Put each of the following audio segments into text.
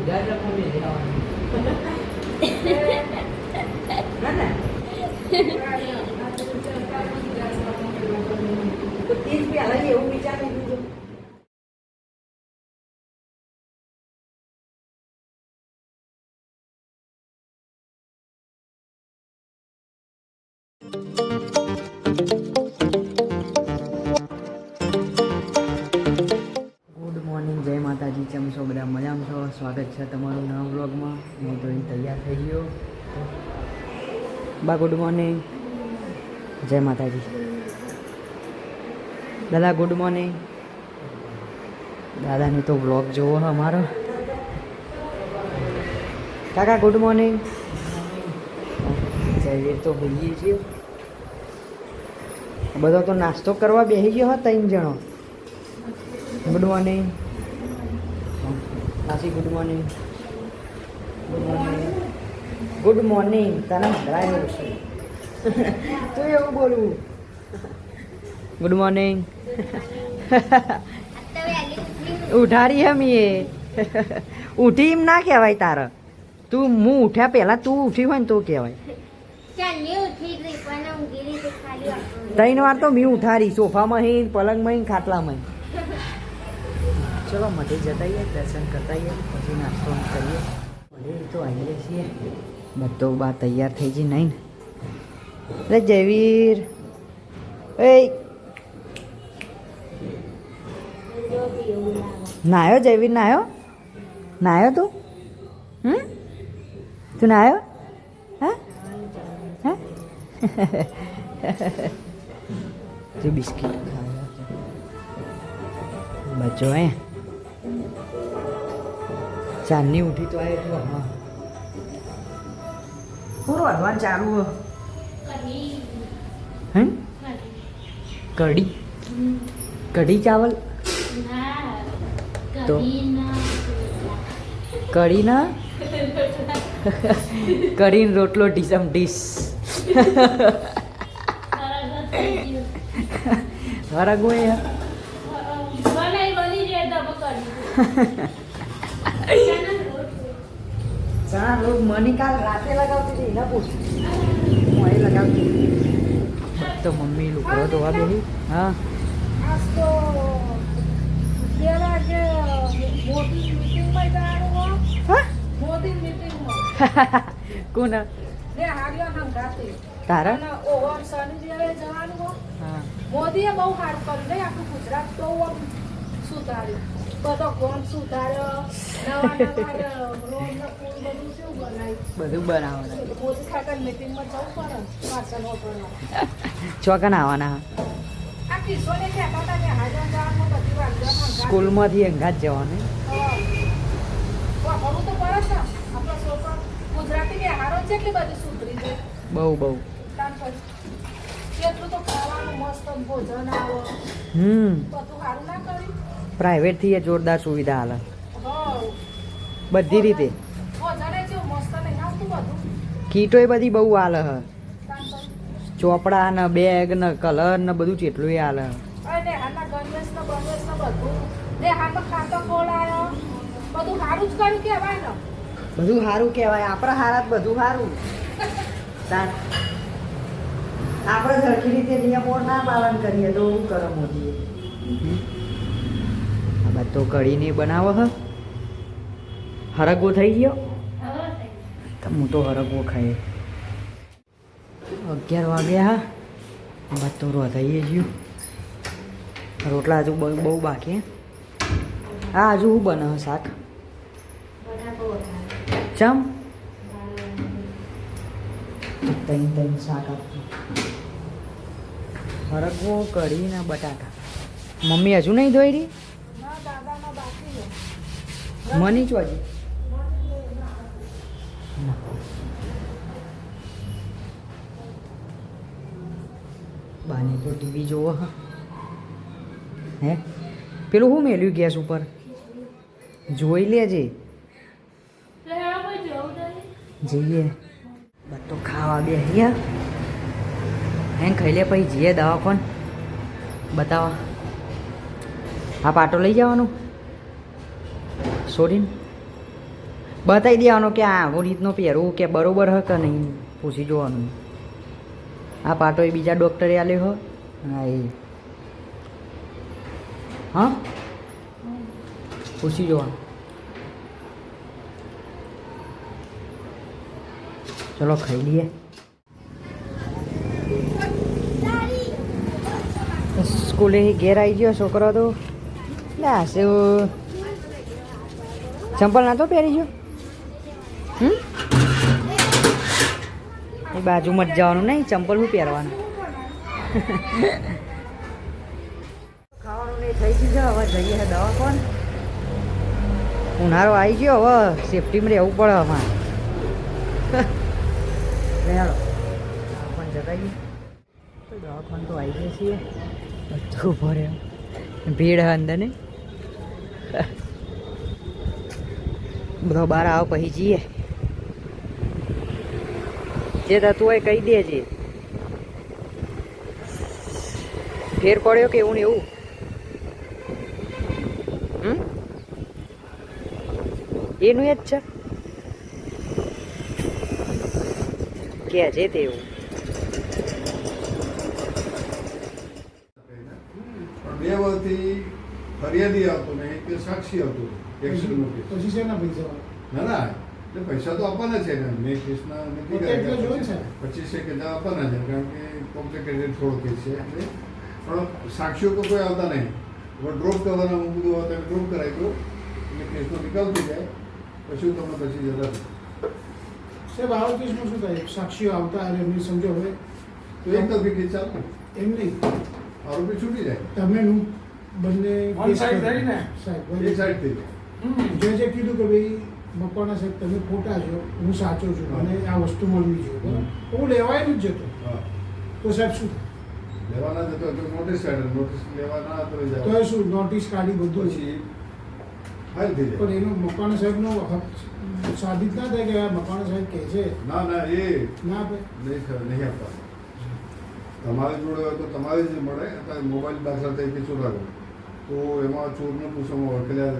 ઉદ્ઘાટનમાં બે જવાનું. બા ગુડ મોર્નિંગ. જય માતાજી. દાદા ગુડ મોર્નિંગ. દાદાને તો વ્લોગ જોવો હા અમારો. કાકા ગુડ મોર્નિંગ. જય તો હોઈએ છીએ બધો તો નાસ્તો કરવા બેસી ગયો હો ત્રણ જણો. Good morning. માસી ગુડ મોર્નિંગ. ગુડ મોર્નિંગ તને હરાયું છે તું એવું બોલવું. ગુડ મોર્નિંગ ઉઠાડી એમ એ ઉઠી એમ ના કહેવાય તારે. તું હું ઉઠ્યા પહેલાં તું ઉઠી હોય ને તો કહેવાય. ત્રણ વાર તો મેં ઉઠાડી સોફામાં હી, પલંગમાં ખાટલામાં. ચલો, મઢે જતા દર્શન કરતા પછી નાસ્તો કરીએ. તો આવીએ છીએ. બધો બા તૈયાર થઈ ગઈ નહીં ને. એટલે જયવીર. એ નાયો જયવીર, નાયો? નાયો તું? હમ? તું નાયો? હા? હા? જો બિસ્કિટ બચ્ચો હે ચાંદની ઉઠી તો આવ્યો તો, હા. પૂરો અડવાન ચાલુ હો. કઢી? કઢી ચાવલ? તો? કઢીના? કઢીને રોટલો ડીસમ ડીશ હરગો એ ચણા લોટ મની કાલ રાતે લગાવતી હતી ના પૂછ. હું લગાવતી તો મમ્મી લુકડો ધોવા બેહી હા. આજ તો મીટિંગમાં જવાનું હો, હા? મોદી મીટિંગમાં. કોણ? ને હાર્યો હંગાતે તારા? મોદીએ બહુ સારું કર્યું નહીં આપણું ગુજરાત તો સુધાર્યું. બધો બનાવવાનું. ચોકન આવવાના. સ્કૂલમાંથી અંગાત જવાનું. બહુ બહુ. હમ. બધું સારું ના કર્યું પ્રાઇવેટથી એ જોરદાર સુવિધા હાલે બધી રીતે. કીટોય બધી બહુ હાલે હ. ચોપડા ને બેગ ને કલર ને બધું જેટલું હાલે બધું. હાલ ખાતો બધું સારું કહેવાય આપણે બધું સારું કહેવાય. આપણા હારાત બધું સારું આપણે સરખી રીતે નિયમો ના પાલન કરીએ તો શું કરે મોદીએ. આ તો કઢીને બનાવો, હ? હરગવો થઈ ગયો? હું તો હરગવો ખાઈ. અગિયાર વાગ્યા હા? બધો રો થઈએ ગયું. રોટલા હજુ બહુ બાકી, હે. હજુ શું બને શાક? ચમ? તૈન તૈન શાક આપજો. હરગવો, કઢી બટાકા. મમ્મી હજુ નહીં ધોઈ રહી? મની જ હજી બાને તો ટીવી જોવો હ. હે? પેલું શું મેલ્યું ગેસ ઉપર? જોઈ લેજે. જઈએ. બધો ખાવા બે અહીંયા. હે ખાઈ લે પછી જઈએ દવાખાન. બતાવો. આ પાટો લઈ જવાનું? છોડીને બતાવી દેવાનો કે આ હું રીતનો પહેરવું કે બરોબર હ કે નહીં, પૂછી જોવાનું. આ પાટો એ બીજા ડૉક્ટરે આલ્યો હો. હા, એ. હા? પૂછી જોવાનું. ચલો, ખાઈ લઈએ. સ્કૂલે ઘેર આવી ગયો છોકરો તો. લે હશે ચંપલ ના તો પહેરી ગયો હમ? એ બાજુમાં જ જવાનું નહીં ચંપલ શું પહેરવાનું. ખાવાનું નહીં થઈ ગયું છે હવે જઈએ છે દવાખાન. ઉનાળો આવી ગયો હવે સેફટીમાં રહેવું પડે અમારે. હાલો દવાખાન તો દવાખાન તો આવી ગયા છીએ. બધું ભરે. ભીડ હે અંદર ને. બધો બહાર આવો પછી જઈએ. જે થતું હોય કહી દેજે. ફેર પડ્યો કે એવું ને એવું? એનું એ જ છે. કે છે તે એવું. બે વર્ષથી ફરિયાદી આવતો ને કે સાક્ષી આવતો એક્સિડન્ટનો કેસ. પછી શેના પૈસા? ના ના. એટલે પૈસા તો આપવાના છે. ને મેં કેસના નથી. પચીસ એક હજાર આપવાના છે. કારણ કે કોમ્પ્લિકેટેડ થોડો કેસ છે. એટલે પણ સાક્ષીઓ તો કોઈ આવતા નહીં. હવે ડ્રોપ કરવાના હું બધું હોય તમે ડ્રોપ કરાવી દો. એટલે કેસનો નિકાલ થઈ જાય. પછી હું તમને પછી જતા સાહેબ આવા કેસમાં શું થાય? સાક્ષીઓ આવતા અને એમની સમજો હવે. તો એક તરફી કેસ ચાલે એમ નહીં. આરોપી છૂટી જાય. તમે નું? બંને One સાઈડ થઈ ને? સાહેબ એક બંને- સાઈડ થઈ જાય. જે કીધું કે ભાઈ મકવાના સાહેબ તમે ખોટા છો હું સાચો છું અને આ વસ્તુ મળવી જોઈએ. હું. લેવાય જ જતો. હા. તો સાહેબ શું લેવાના જતો તો નોટિસ કાઢે. નોટિસ લેવાના તો તો શું નોટિસ કાઢી બધું? છે ફાઇલ થઈ પણ એનો મકવાના સાહેબનો હક સાબિત ના થાય કે આ મકવાના સાહેબ કહે છે? ના ના એ ના આપે નહીં નહીં આપતા તમારી જોડે હોય તો તમારે જ મળે. અત્યારે મોબાઈલ દાખલા તરીકે ચોરાયો તો એમાં ચોરને પૂછવામાં ઓળખેલા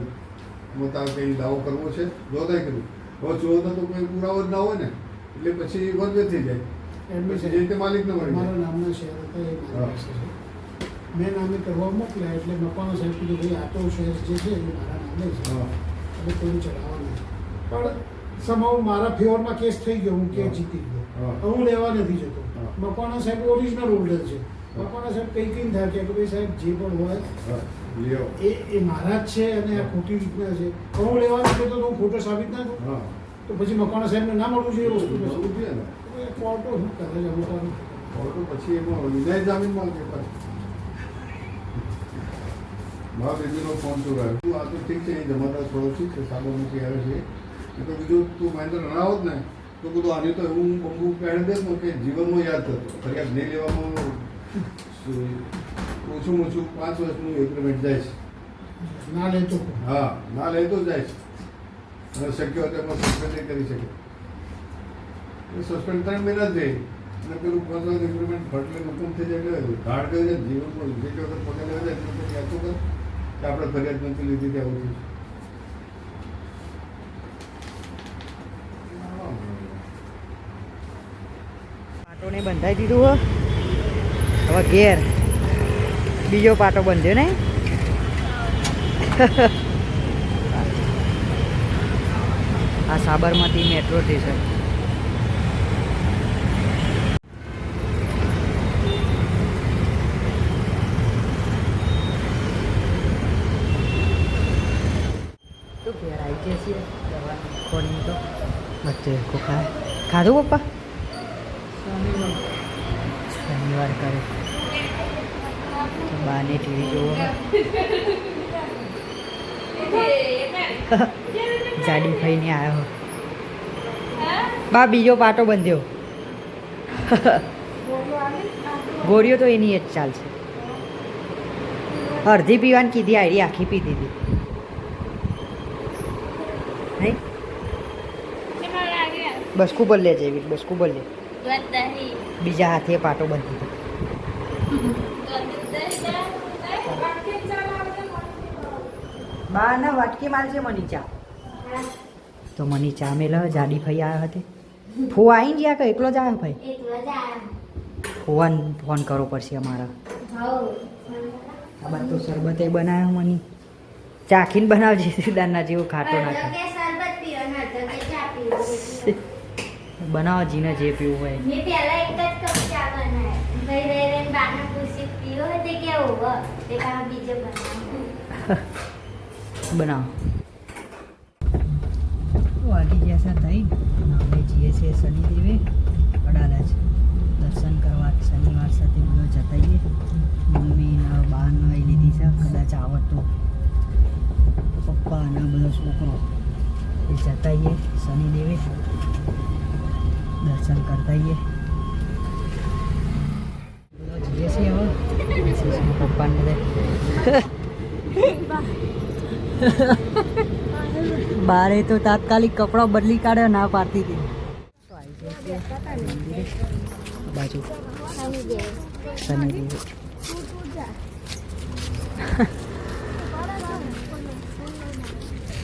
મતા કંઈ દાવો કરવો છે? જો થાય કર્યું હવે ચોરને તો કોઈ પુરાવો જ ના હોય ને એટલે પછી વધ થઈ જાય. પછી જે રીતે માલિકને મળી મારા નામના શેર હતા મેં નામે કરવા મોકલ્યા એટલે મપાનો સાહેબ કીધું ભાઈ આટો શેર જે છે એ મારા નામે છે. એટલે કોઈને ચડાવવા નથી. પણ સમાવ મારા ફેવરમાં કેસ થઈ ગયો હું કે જીતી ગયો. હા. લેવા નથી જતો. મકવાણા સાહેબ ઓરિજિનલ હોલ્ડર છે. મકવાણા સાહેબ કંઈ કઈ થાય કે ભાઈ સાહેબ જે પણ હોય એ એ મારા જ છે અને આ ખોટી રીતના છે. પણ હું લેવાનું છે તો હું ખોટો સાબિત ના થયું તો પછી મકવાણા સાહેબને ના મળવું જોઈએ એ વસ્તુ કોર્ટો શું કરે છે અમુક કોર્ટો પછી એમાં વિનય જામીન માંગે પાછું. મારા બેબીનો ફોન ચોરાયો તું આ તો ઠીક છે એ જમાદાર થોડો ઠીક છે સાબો મૂકી આવે છે. એ તો બીજું તું મહેન્દ્ર રણાવત ને. તો કીધું આની તો એવું બંબુ પહેણ દે કે જીવનમાં યાદ થતો ફરિયાદ નહીં લેવામાં શું- ઓછું ઓછું પાંચ વર્ષનું એગ્રીમેન્ટ જાય છે. ના લેતો હા ના લે તો જાય છે. અને શક્ય હોય તો સસ્પેન્ડ નહીં કરી શકે. એ સસ્પેન્ડ ત્રણ મહિના જ રહે. અને પેલું પાંચ વર્ષ એગ્રીમેન્ટ ફટલે હુકમ થઈ જાય એટલે ધાડ ગઈ જાય જીવનમાં જે કે વખત પગે લેવા જાય એટલે તો કર કે આપણે ફરિયાદ નથી લીધી ત્યાં આવું પાટોને બંધાઈ દીધું હો. હવે ઘેર બીજો પાટો બંધ્યો ને આ સાબરમતી મેટ્રો સ્ટેશન તો ઘેર આવી ગયા છીએ ખોડીને તો વચ્ચે ખોખા ખાધું પપ્પા શનિવાર કરે તો બાને ટીવી જોવો. જાડી થઈને આવ્યો બા બીજો પાટો બંધ્યો. ગોળીઓ તો એની જ ચાલશે અડધી પીવાની કીધી આઈડી આખી પી દીધી. નહીં? બસકું પર લે જેવી બસકું પર લે. બીજા હાથે પાટો બંધી બા ના વાટકી મારજે મની ચા. તો મની ચા મેલ જાડી ભાઈ આવ્યા હતી. ફૂ આવીને ગયા કે એકલો જ આવ્યો ભાઈ? ફુવાન ફોન કરવો પડશે અમારા. આ બધું શરબત એ બનાવ્યો મની ચાખીને બનાવજે સીદાના જેવો ખાટો નાખે. બનાવો જીને જે પીવું હોય. મેં પહેલા એક જ કપ ચા બનાવ્યો ભાઈ રહી રહીને બાને પૂછી પીવો તે કે તે કાં બીજો બનાવ્યો બનાવો. વાગી ગયા થઈ. અમે જઈએ છીએ શનિદેવે અડાલજ દર્શન કરવા શનિવાર સાથે બધો જતાઈએ. મમ્મી ને બા ને લીધી છે. કદાચ આવડતો પપ્પા અને બધો છોકરો. એ જતાઈએ શનિદેવે. દર્શન કરતાઈએ. બધો જઈએ છીએ હવે. પપ્પાને બધા. બારે તો તાત્કાલિક કપડાં બદલી કાઢે ના પાડતી હતી બાજુ.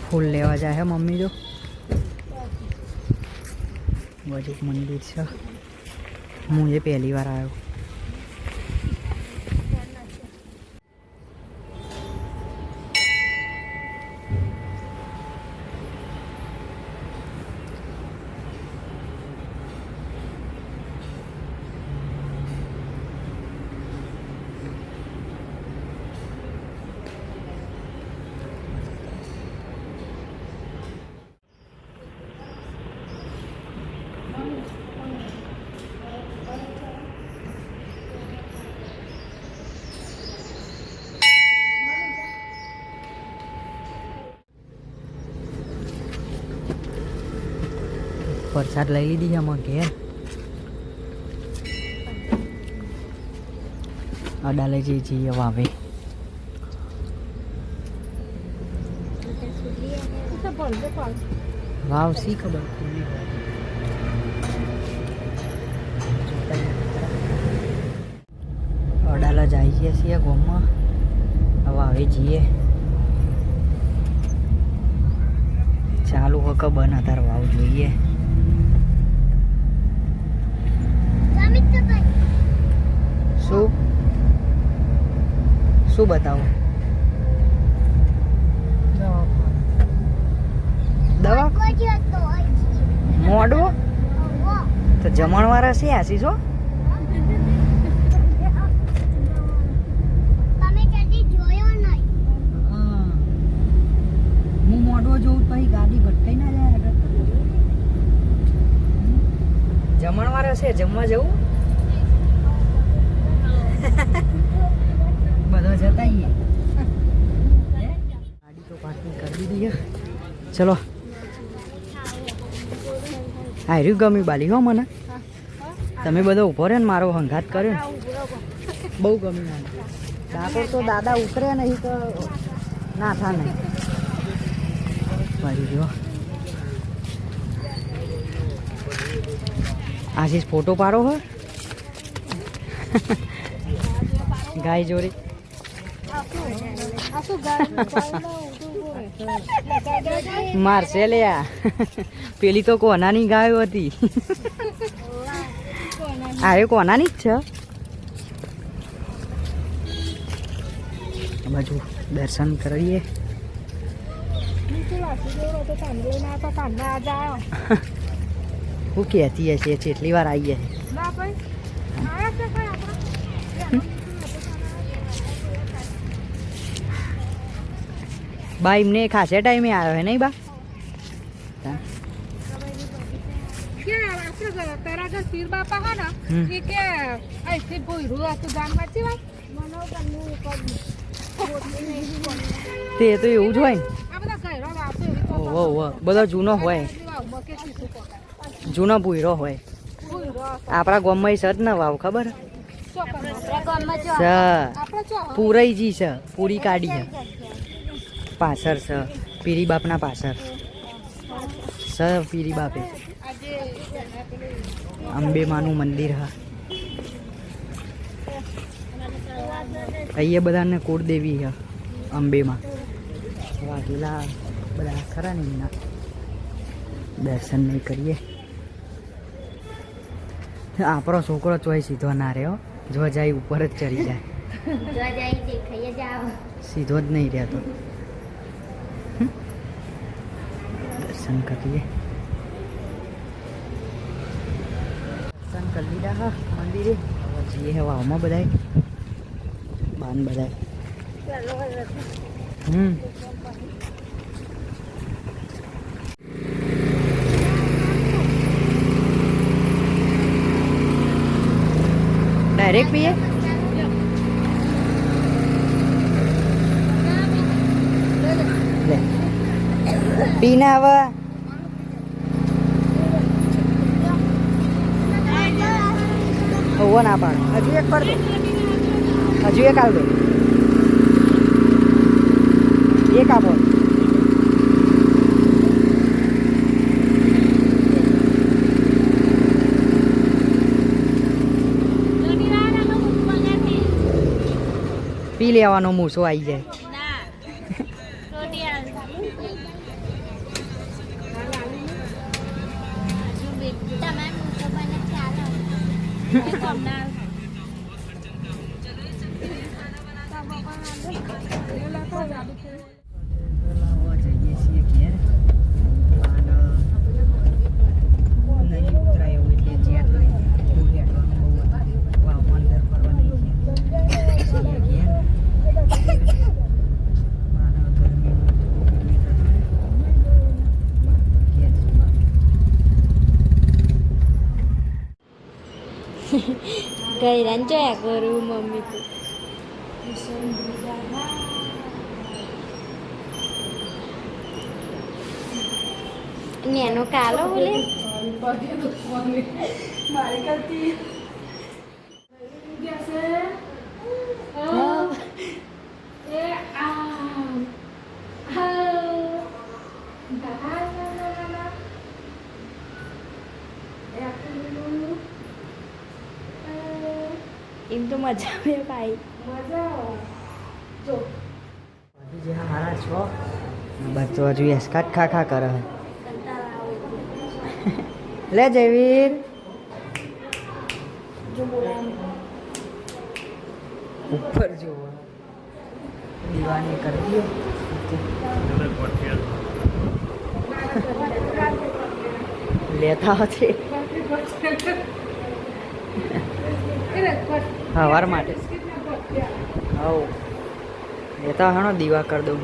ફૂલ લેવા જાય હે મમ્મી જો. બાજુ મંદિર છે. હું એ પહેલી વાર આવ્યો. પ્રસાદ લઈ લીધી છે આમાં ઘેર. અડાલે જઈ જઈએ વાવે વાવ, શી ખબર? અડાલા જઈ જઈએ છીએ ગોમમાં. હવે આવે જઈએ. ચાલુ હક બન અત્યારે વાવ જોઈએ શું શું બતાવું? દવા? મોડવો? તો જમણવાળા છે જોયો નહીં? હું. મોડવો જોઉં પછી ગાડી ભટકાઈ ના જાય આગળ જમણવાર હશે જમવા જવું? બધો જતાઈએ ગાડી તો પાર્કિંગ કરી દીધી ચલો. હા રહ્યું ગમ્યું બાલી હો મને. તમે બધો ઊભો રહ્યો ને મારો હંઘાત કર્યો ને. બહુ ગમ્યું મને. ડાકોર તો દાદા ઉતરે નહીં તો ના થા નહીં મારી જો આશીષ ફોટો પાડો હો. ગાય જોડે. મારશે લ્યા. પેલી તો કોનાની ગાયો હતી. આ એ કોનાની જ છે? બાજુ દર્શન કરીએ. હું કહેતી હશે કેટલી વાર આવીએ. બા એમને ખાસે ટાઈમે આવ્યો હે નહીં બા? તે તો એવું જ હોય બધો જૂનો હોય. જૂનો ભૂયરો હોય. આપણા ગામમાં છે જ ને વાવ ખબર? પૂરાઈ જી છે પૂરી કાઢી છે પાછળ છે. પીરી બાપના પાછળ. સ પીરી બાપે. અંબે માનું મંદિર હા. અહીંયા બધાને કુળદેવી હા અંબેમાં. વાઘેલા બધા ખરા ને એમના? દર્શન નહીં કરીએ. આપણો છોકરો ચોય સીધો ના રહ્યો. જો જાય ઉપર જ ચડી જાય. સીધો જ નહીં રહેતો હમ. દર્શન કરીએ દર્શન કરી લીધા હા મંદિરે હવે જઈએ હવે આમાં બધાય બાન બધાય હમ ડાયરેક્ટ પીએ લે પીને હવે હોવો ના પાડે હજુ એક કર દો. હજુ એક આવ દો. એક આપો પી લેવાનો મૂસો આવી જાય તમારે મૂકો બને ચાલો જઈએ છીએ ઘેર અને નહીં ઉતરાય એવું એટલે જ્યાં તો બહુ હેઠવાનું બહુ હતું વાવ અંદર ફરવા નહીં ગયા છીએ ઘેર અને ગરમીનું તો કેટલી થતી. ઘેર જઈએ. ગઈરાન જોયા કરું મમ્મી તો. નેનો કાલો બોલે. મારી કરતી તો મજા આવે ભાઈ. મજા જો. હજુ જે હારા છો. બસ હજુ એસકાટ ખા ખા કરે. લે જયવીર. ઉપર જુઓ દીવાની કરી લેતા હશે. હવાર માટે. હવ લેતા હણો, દીવા કરી દઉં.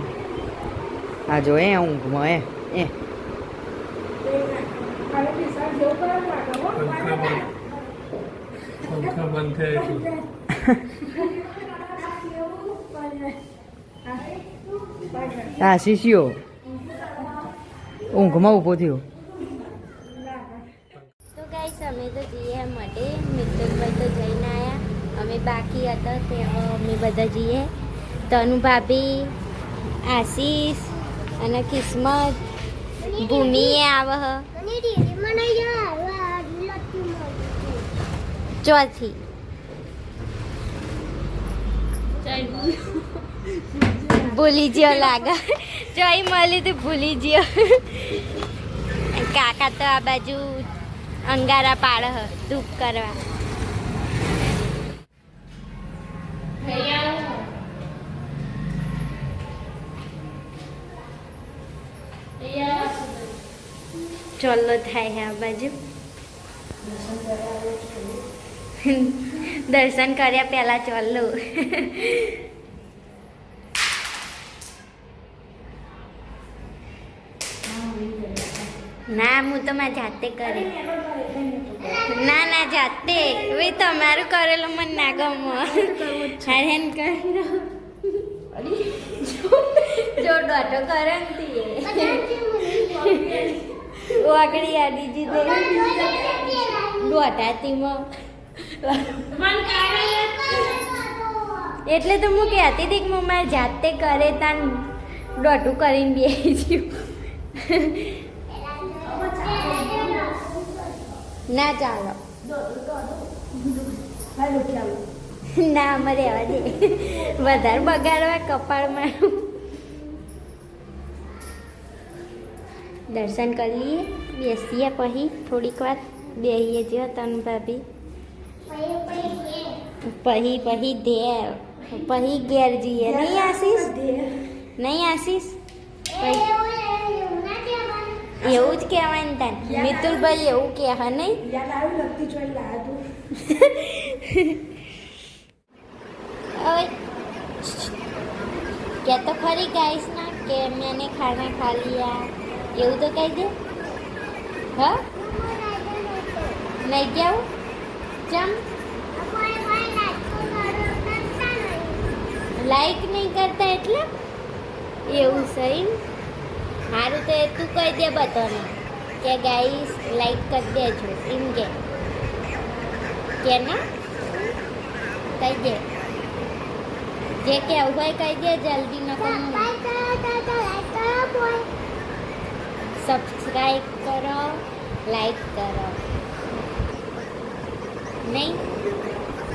આ જો એ ઊંઘમાં, એ પંખા છે શીશીઓ ઊંઘમાં ઊભો થયો. તો ગાઈસ, અમે તો જઈએ માટે અમે બાકી હતા તે હવે બધા જઈએ. તનુ ભાભી, આશીષ અને કિસ્મત, ભૂમિએ આવ ચોથી. ભૂલી ગયો લાગે. જોઈ મળી તો ભૂલી ગયો કાકા તો આ બાજુ અંગારા પાડ ધૂપ કરવા. ચોલ્લો થાય છે આ બાજુ દર્શન કર્યા પહેલા ચોલ્લો ના હું તો મારી જાતે કરી ના ના જાતે હવે તમારું કરેલું મને ના ગમો હેન કરી જો ડોટો કરે તીએ વાગડી આડી જીતે દોઢાતીમાં એટલે તો હું કહેતી હતી કે હું મારી જાતે કરે તાન દોટું કરીને બેસી ના ચાલો. ના અમારે રહેવા દે વધારે બગાડવા કપાળમાં દર્શન કરી લઈએ બેસીએ પછી થોડીક વાર બેહીએ જો તન ભાભી પછી પછી ઘેર પછી ઘેર જઈએ નહીં આશીષ નહીં આશીષ પછી એવું જ કહેવાય ને તાન મિતુલભાઈ એવું કહે હા નહીં યાદ આવ્યું લગતી જોઈ લાયા તું હવે क्या तो खरी गाइस ना कि मैंने खाना खा लिया એવું તો કહી દે. હા? નહીં જાઉં ચમ? લાઈક નહીં કરતા એટલે? એવું સહી સારું તો એ તું કહી દે બધાને કે ગાઈસ લાઈક કરી દેજો. એમ કે. કે ના? કહી દે. જે કહેવું હોય કહી દે જલ્દી ન સબસ્ક્રાઈબ કરો લાઈક કરો. નહીં?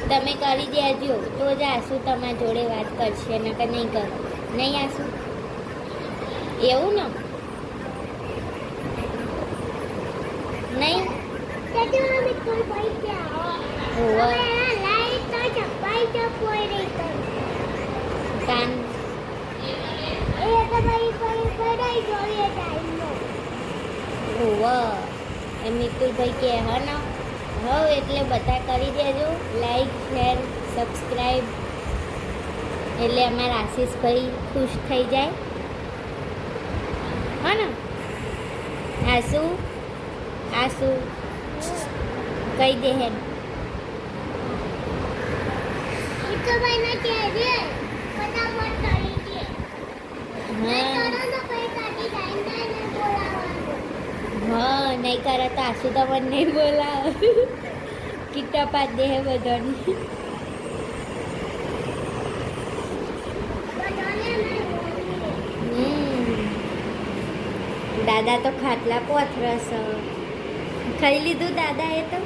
તમે કરી દેજો. તો જ આસુ તમારા જોડે વાત કરશે નકર નહીં કરો. નહીં આસુ? એવું ને? નહીં. કાન હોવ એ મિતુલભાઈ કે હ ને હવ એટલે બધા કરી દેજો લાઈક શેર સબસ્ક્રાઈબ એટલે અમારા આશીષભાઈ ખુશ થઈ જાય. હ ને આસુ આસુ કહી દે હે. હા હા નહીં કરે તો આશુ તો મને નહીં બોલાવ. કિટ્ટા પાત દે હે બધાને. દાદા તો ખાટલા પોથરસ ખાઈ લીધું દાદા એ તો?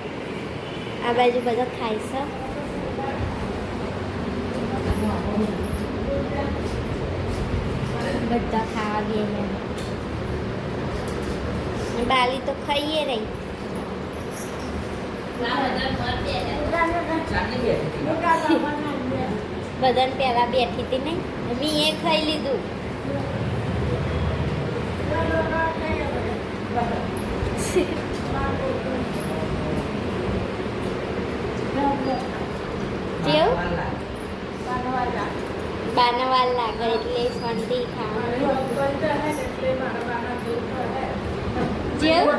આ બાજુ બધા ખાય છે બધા ખાવા ગયા બાલી તો ખાઈએ રહી બધાને પહેલા બેઠી હતી નહીં. મેં એ ખાઈ લીધું. બાનવાલ. લાગે એટલે શાંતિ ખાવાનું. જેવું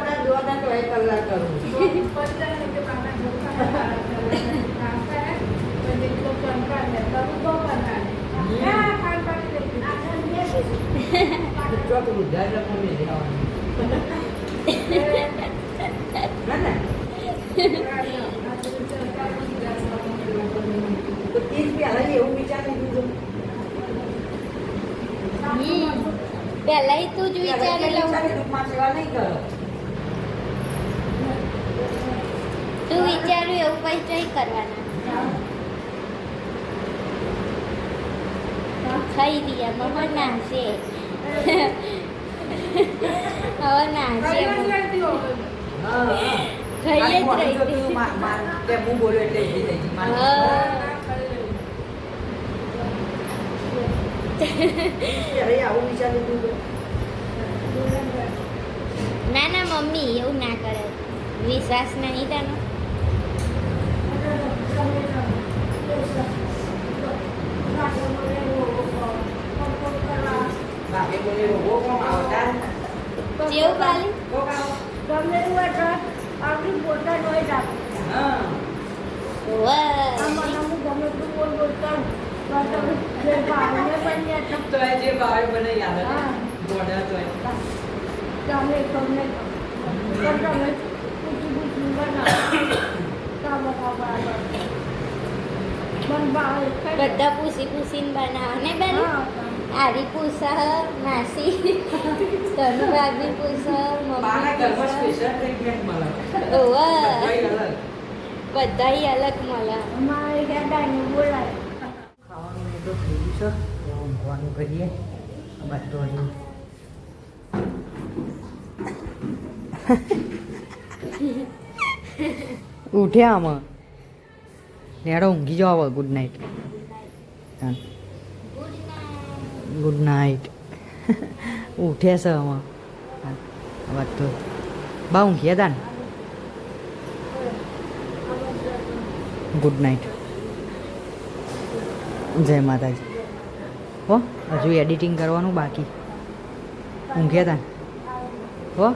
હમ પહેલા તું જ વિચારી લઉં તું વિચાર્યું એવું કઈ કઈ કરવાના. ખાઈ રહ્યા મમ્મા છે. હવે નાશે ખાઈએ જ રહી હા. ના ના મમ્મી એવું ના કરે. વિશ્વાસ નહીં તને જેવું બાલી ગમે એવું હોય આપણી હોય બોલતા હોય જે ભાવને બની જાય હા તમે બધા પૂછી પૂછીને બનાવો ને બેન આરી પૂછા માસી તનુ ભાભી ઓવા બધાય અલગ. મળે. અમારે ત્યાં ડાયને બોલાય ખાવાનું એ થઈ ગયું છે. ઊંઘવાનું કરીએ. બધું ઉઠ્યા આમાં. લેડો ઊંઘી જાઓ હવે ગુડ નાઇટ ગુડ નાઇટ ઉઠ્યા છે આમાં વાત તો. બા ઊંઘ્યા તા ગુડ નાઇટ જય માતાજી. હો, હજુ એડિટિંગ કરવાનું બાકી. ઊંઘ્યા તા હો?